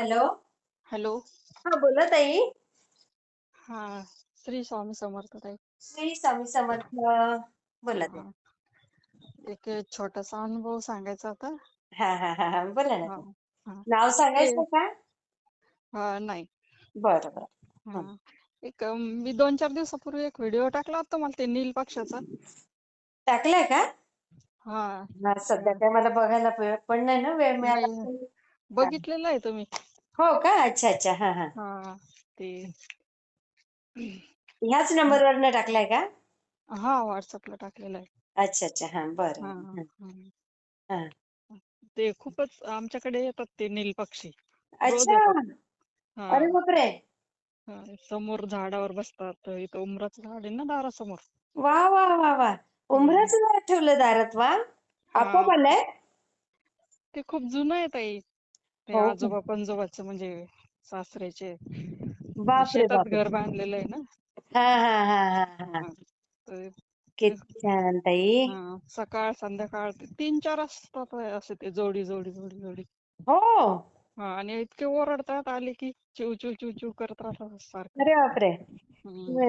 Hello. Hello. हा बोला ताई. हा श्री स्वामी समर्थ ताई. श्री स्वामी समर्थ. बोला ताई. हा. एक छोटासा अनुभव सांगायचा होता. हा हा हा हा बोला ना हा ताई. हा. नाव सांगायचं का? हा, नाही. बरं बरं. हा एक अं, मी दोन चार दिवसापूर्वी एक व्हिडिओ टाकला होता मला ते नील पक्षाचा. टाकलाय का? हा. हा सध्या काय मला बघायला पण नाही ना वेळ मिळाला नाही. बघितलेलं आहे तुम्ही. हो का? अच्छा अच्छा. हा हा. हा ते. ह्याच नंबरवरनं टाकलाय का? हा व्हॉट्सअपला टाकलेला आहे. अच्छा अच्छा. हा बरं. हा हा, हा. हा. ते खूपच आमच्याकडे येतात ते नील पक्षी रोज अच्छा. येतात. हा. अरे बापरे हा, समोर झाडावर बसतात. इथं उमराचं झाड आहे ना दारासमोर. वा वा वा वा. हम्म. उंबराचं झाड ठेवलं दारात वा. हा. आपोआप आलंय? ते खूप जुनं आहे ताई. ते हो का? आजोबा पणजोबाचं म्हणजे सासऱ्याचे बापरे शेतात बापरे. घर बांधलेलं आहे ना. हा हा हा हा हा. हा तर किती छान ताई. हा सकाळ संध्याकाळ ते तीन चार असतात असे ते जोडी जोडी जोडी जोडी. हो. हा आणि इतके ओरडतात आले की चिव चिव चिव चिव करत राहतात सारखं. अरे बापरे. हम्म.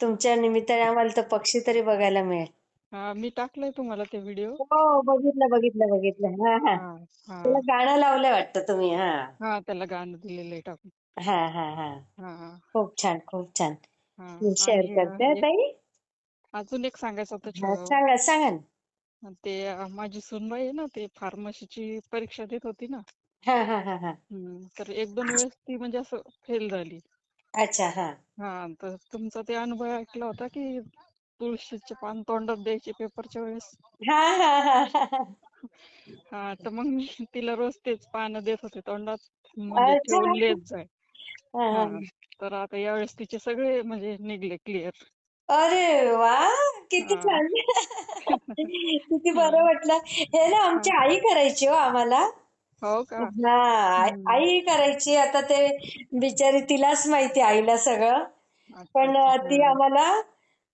तुमच्या निमित्ताने आम्हाला तर पक्षी तरी बघायला मिळेल. हा मी टाकलंय तुम्हाला ते व्हिडिओ. हो बघितलं बघितलं बघितलं. हा हा. हा हा. त्याला गाणं लावलं वाटतं तुम्ही हा. हा त्याला गाणं दिलेलं आहे टाकून. हा हा हा. हा. खूप छान खूप छान. हा मी शेअर आणि अं, करते हा, एक ताई. अजून एक सांगायचं होतं हा छो- सांगा सांगा ना. ते अं, माझी सूनबाई आहे ना ते फार्मसीची परीक्षा देत होती ना. हा हा हा हा. हम्म, तर एक दोन वेळेस ती म्हणजे असं फेल झाली. अच्छा हा. हा तर तुमचा ते अनुभव ऐकला होता की तुळशीचे पान तोंडात द्यायचे पेपरच्या वेळेस. हा हा हा हा हा. हा तर मग मी तिला रोज तेच पानं देत होते तोंडात. म्हणजे अच्छा. जाय. हा, हा. हा. तर आता यावेळेस तिचे सगळे म्हणजे निघले क्लिअर अरे वा किती हा. छान. किती बरं वाटलं. हे ना. आमची आई करायची हो आम्हाला. हो का? हा हम्म. आई करायची. आता ते बिचारी तिलाच माहिती आईला सगळं. अच्छा पण अच्छा. अं, ती आम्हाला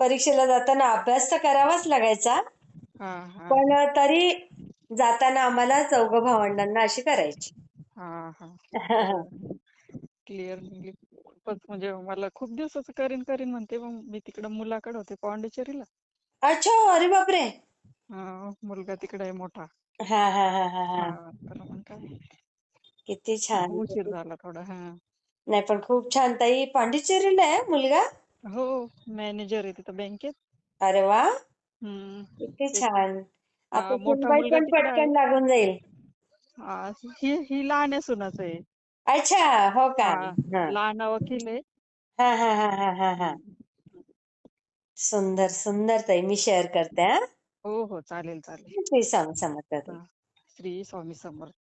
परीक्षेला जाताना अभ्यास तर करावाच लागायचा. पण तरी जाताना आम्हाला चौघ भावंडांना अशी करायची. हा हा. क्लिअर निघली खूपच म्हणजे मला खूप दिवसाचं करीन करीन म्हणते मग मी तिकडं मुलाकडे होते पॉंडिचेरीला. अच्छा अरे बापरे! हा मुलगा तिकडे आहे मोठा. हा हा हा हा हा. हा किती छान. उशीर झाला थोडा हा. नाही पण खूप छान. ताई पांडिचेरीला आहे मुलगा? हो मॅनेजर आहे तिथं बँकेत. अरे वा! हम्म किती छान. हा मोठा सुनबाई मुलगा पण तिकडे आहे. पटकन लागून जाईल. हा ही ही लहान आहे सुनाचं आहे अच्छा हो का? हा हा. लहान वकील आहे. हा हा हा हा हा हा. सुंदर सुंदर ताई मी शेअर करते हा. हो हो चालेल चालेल. श्री स्वामी समर्थ ताई. हा श्री स्वामी समर्थ.